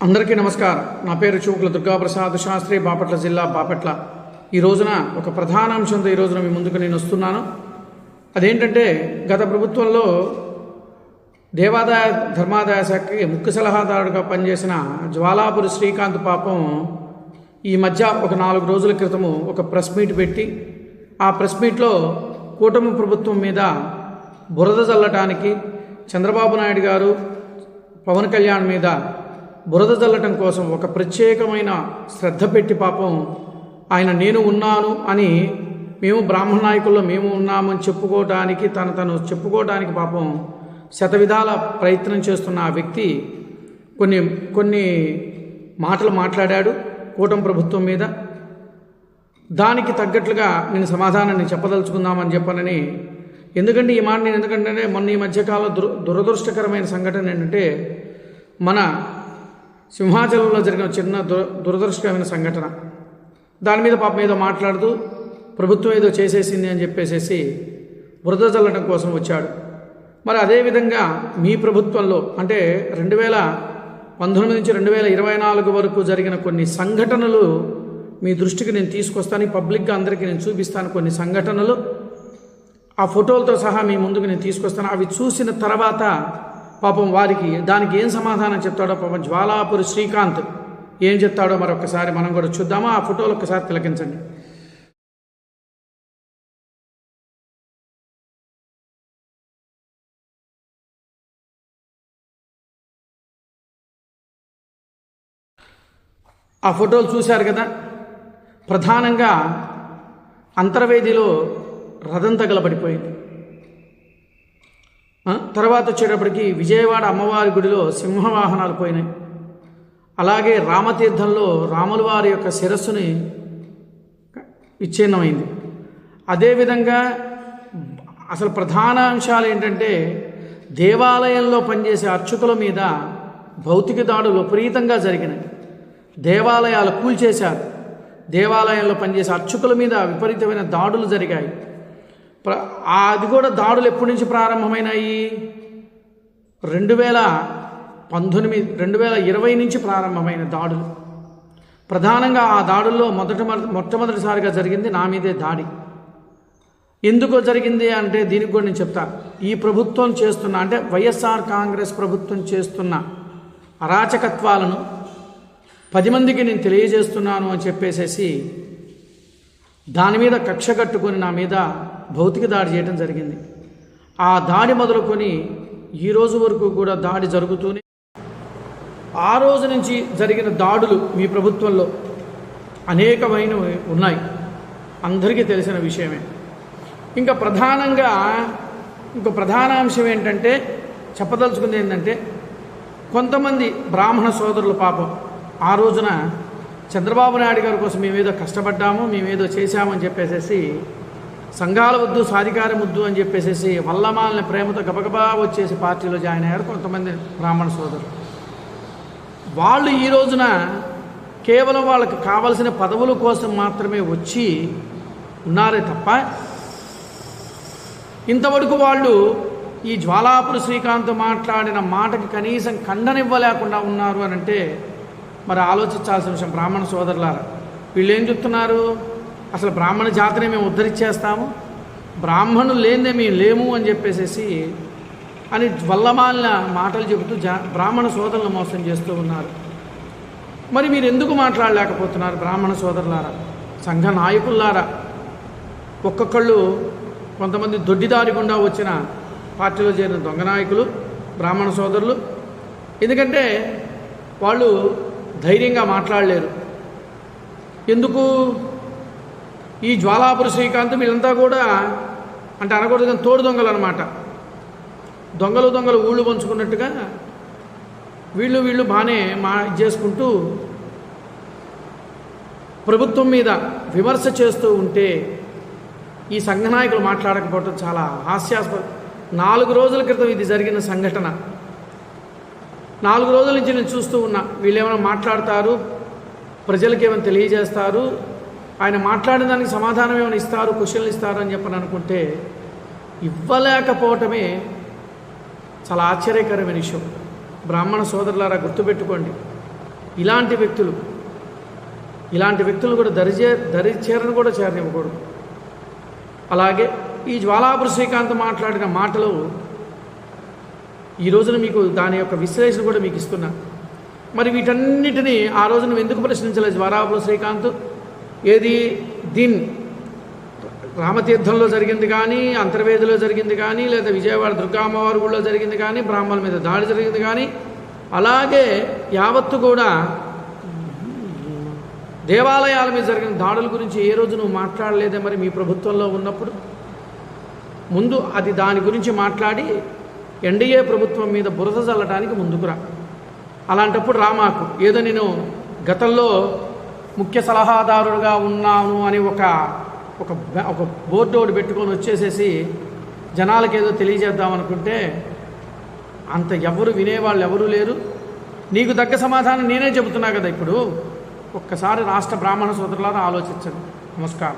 అందరికీ నమస్కారం. నా పేరు చూకుల దుర్గాప్రసాద్ శాస్త్రి బాపట్ల జిల్లా బాపట్ల. ఈ రోజున ఒక ప్రధాన అంశంతో ఈ రోజున మీ ముందుకు నేను వస్తున్నాను. అదేంటంటే గత ప్రభుత్వంలో దేవాదాయ ధర్మాదాయ శాఖకి ముఖ్య సలహాదారుడిగా పనిచేసిన జ్వాలాపురి శ్రీకాంత్ పాపం ఈ మధ్య ఒక నాలుగు రోజుల క్రితము ఒక ప్రెస్ మీట్ పెట్టి ఆ ప్రెస్ మీట్లో కూటమి ప్రభుత్వం మీద బురద చల్లటానికి చంద్రబాబు నాయుడు గారు పవన్ కళ్యాణ్ మీద బురద చల్లటం కోసం ఒక ప్రత్యేకమైన శ్రద్ధ పెట్టి పాపం ఆయన నేను ఉన్నాను అని మేము బ్రాహ్మణ నాయకుల్లో మేము ఉన్నామని చెప్పుకోవడానికి తను తను చెప్పుకోవడానికి పాపం శతవిధాల ప్రయత్నం చేస్తున్న ఆ వ్యక్తి కొన్ని కొన్ని మాటలు మాట్లాడాడు కూటమి ప్రభుత్వం మీద. దానికి తగ్గట్లుగా నేను సమాధానాన్ని చెప్పదలుచుకుందామని చెప్పనని ఎందుకంటే ఈ మాట నేను ఎందుకంటే మొన్న ఈ మధ్యకాల దుర దురదృష్టకరమైన సంఘటన ఏంటంటే మన సింహాచలంలో జరిగిన చిన్న దుర దురదృష్టమైన సంఘటన. దాని మీద పాపం ఏదో మాట్లాడుతూ ప్రభుత్వం ఏదో చేసేసింది అని చెప్పేసేసి బురద చల్లడం కోసం వచ్చాడు. మరి అదేవిధంగా మీ ప్రభుత్వంలో అంటే రెండు వేల పంతొమ్మిది నుంచి రెండు వేల ఇరవై నాలుగు వరకు జరిగిన కొన్ని సంఘటనలు మీ దృష్టికి నేను తీసుకొస్తాను పబ్లిక్గా అందరికీ నేను చూపిస్తాను కొన్ని సంఘటనలు. ఆ ఫోటోలతో సహా మీ ముందుకు నేను తీసుకొస్తాను. అవి చూసిన తర్వాత పాపం వారికి దానికి ఏం సమాధానం చెప్తాడో పాపం జ్వాలాపురి శ్రీకాంత్ ఏం చెప్తాడో మరొకసారి మనం కూడా చూద్దామా? ఆ ఫోటోలు ఒకసారి తిలకించండి. ఆ ఫోటోలు చూశారు కదా? ప్రధానంగా అంతర్వేదిలో రథం తగలబడిపోయింది. తర్వాత వచ్చేటప్పటికి విజయవాడ అమ్మవారి గుడిలో సింహవాహనాలు పోయినాయి. అలాగే రామతీర్థంలో రాముల వారి యొక్క శిరస్సుని విచ్ఛిన్నమైంది. అదేవిధంగా అసలు ప్రధాన అంశాలు ఏంటంటే దేవాలయంలో పనిచేసే అర్చకుల మీద భౌతిక దాడులు విపరీతంగా జరిగినాయి. దేవాలయాలు కూల్చేశారు. దేవాలయంలో పనిచేసే అర్చకుల మీద విపరీతమైన దాడులు జరిగాయి. అది కూడా దాడులు ఎప్పటి నుంచి ప్రారంభమైనాయి? రెండు వేల పంతొమ్మిది రెండు వేల ఇరవై నుంచి ప్రారంభమైన దాడులు. ప్రధానంగా ఆ దాడుల్లో మొదట మొట్టమొదటిసారిగా జరిగింది నా మీదే దాడి. ఎందుకు జరిగింది అంటే దీనికి కూడా నేను చెప్తా ఈ ప్రభుత్వం చేస్తున్న అంటే వైఎస్ఆర్ కాంగ్రెస్ ప్రభుత్వం చేస్తున్న అరాచకత్వాలను పది మందికి నేను తెలియజేస్తున్నాను అని చెప్పేసేసి దాని మీద కక్ష కట్టుకొని నా మీద భౌతిక దాడి చేయడం జరిగింది. ఆ దాడి మొదలుకొని ఈ రోజు వరకు కూడా దాడి జరుగుతూనే ఆ రోజు నుంచి జరిగిన దాడులు మీ ప్రభుత్వంలో అనేకమైనవి ఉన్నాయి. అందరికీ తెలిసిన విషయమే. ఇంకా ప్రధానంగా ఇంకో ప్రధాన అంశం ఏంటంటే చెప్పదలుచుకుంది ఏంటంటే కొంతమంది బ్రాహ్మణ సోదరుల పాపం ఆ రోజున చంద్రబాబు నాయుడు గారి కోసం మేమేదో కష్టపడ్డాము మేమేదో చేశామని చెప్పేసేసి సంఘాల వద్దు సాధికారం వద్దు అని చెప్పేసేసి వల్లమాలని ప్రేమతో గబగబా వచ్చేసి పార్టీలో జాయిన్ అయ్యారు కొంతమంది బ్రాహ్మణ సోదరులు. వాళ్ళు ఈ రోజున కేవలం వాళ్ళకి కావలసిన పదవుల కోసం మాత్రమే వచ్చి ఉన్నారే తప్ప ఇంతవరకు వాళ్ళు ఈ జ్వాలాపురి శ్రీకాంత్ మాట్లాడిన మాటకి కనీసం ఖండనివ్వలేకుండా ఉన్నారు అని అంటే మరి ఆలోచించాల్సిన విషయం బ్రాహ్మణ సోదరులారా. వీళ్ళు ఏం చెప్తున్నారు? అసలు బ్రాహ్మణ జాతిని మేము ఉద్ధరించేస్తాము బ్రాహ్మణులు లేనిదే మేము లేము అని చెప్పేసేసి అని వల్లమాలిన మాటలు చెబుతూ జా బ్రాహ్మణ సోదరులను మోసం చేస్తూ ఉన్నారు. మరి మీరు ఎందుకు మాట్లాడలేకపోతున్నారు బ్రాహ్మణ సోదరులారా? సంఘ నాయకుల్లారా? ఒక్కొక్కళ్ళు కొంతమంది దొడ్డిదారి గుండా వచ్చిన పార్టీలో చేరిన దొంగ నాయకులు బ్రాహ్మణ సోదరులు. ఎందుకంటే వాళ్ళు ధైర్యంగా మాట్లాడలేరు. ఎందుకు? ఈ జ్వాలాపురి శ్రీకాంత్ వీళ్ళంతా కూడా అంటే అనకూడదు కానీ తోడు దొంగలు అనమాట దొంగలు దొంగలు ఊళ్ళు పంచుకున్నట్టుగా వీళ్ళు వీళ్ళు బాగానే మా ఇది చేసుకుంటూ ప్రభుత్వం మీద విమర్శ చేస్తూ ఉంటే ఈ సంఘ నాయకులు మాట్లాడకపోవటం చాలా హాస్యాస్పద నాలుగు రోజుల క్రితం ఇది జరిగిన సంఘటన. నాలుగు రోజుల నుంచి నేను చూస్తూ ఉన్నా. వీళ్ళు ఏమైనా మాట్లాడతారు? ప్రజలకేమైనా తెలియజేస్తారు? ఆయన మాట్లాడిన దానికి సమాధానం ఏమైనా ఇస్తారు క్వశ్చన్లు ఇస్తారు అని చెప్పని అనుకుంటే ఇవ్వలేకపోవటమే చాలా ఆశ్చర్యకరమైన విషయం. బ్రాహ్మణ సోదరులారా గుర్తుపెట్టుకోండి. ఇలాంటి వ్యక్తులు ఇలాంటి వ్యక్తులు కూడా దరిచే దరి చేరను కూడా చేరనివ్వకూడదు. అలాగే ఈ జ్వాలాపుర శ్రీకాంత్ మాట్లాడిన మాటలు ఈ రోజున మీకు దాని యొక్క విశ్లేషణ కూడా మీకు ఇస్తున్నా. మరి వీటన్నిటినీ ఆ రోజున ఎందుకు ప్రశ్నించలేదు జ్వాలాపుర శ్రీకాంత్? ఏది? దీన్. రామతీర్థంలో జరిగింది కానీ అంతర్వేదిలో జరిగింది కానీ లేదా విజయవాడ దుర్గామ్మవారి గుడిలో జరిగింది కానీ బ్రాహ్మణుల మీద దాడి జరిగింది కానీ అలాగే యావత్తు కూడా దేవాలయాల మీద జరిగిన దాడుల గురించి ఏ రోజు నువ్వు మాట్లాడలేదే మరి మీ ప్రభుత్వంలో ఉన్నప్పుడు? ముందు అది దాని గురించి మాట్లాడి ఎన్డీఏ ప్రభుత్వం మీద బురద చల్లడానికి ముందుకురా అలాంటప్పుడు రామాకు ఏదో నేను గతంలో ముఖ్య సలహాదారుడుగా ఉన్నాను అని ఒక ఒక ఒక బోర్డు ఒకటి పెట్టుకొని వచ్చేసేసి జనాలకు ఏదో తెలియజేద్దాం అనుకుంటే అంత ఎవరు వినేవాళ్ళు ఎవరూ లేరు. నీకు తగ్గ సమాధానం నేనే చెబుతున్నా కదా ఇప్పుడు. ఒక్కసారి రాష్ట్ర బ్రాహ్మణ సోదరులారా ఆలోచించండి. నమస్కారం.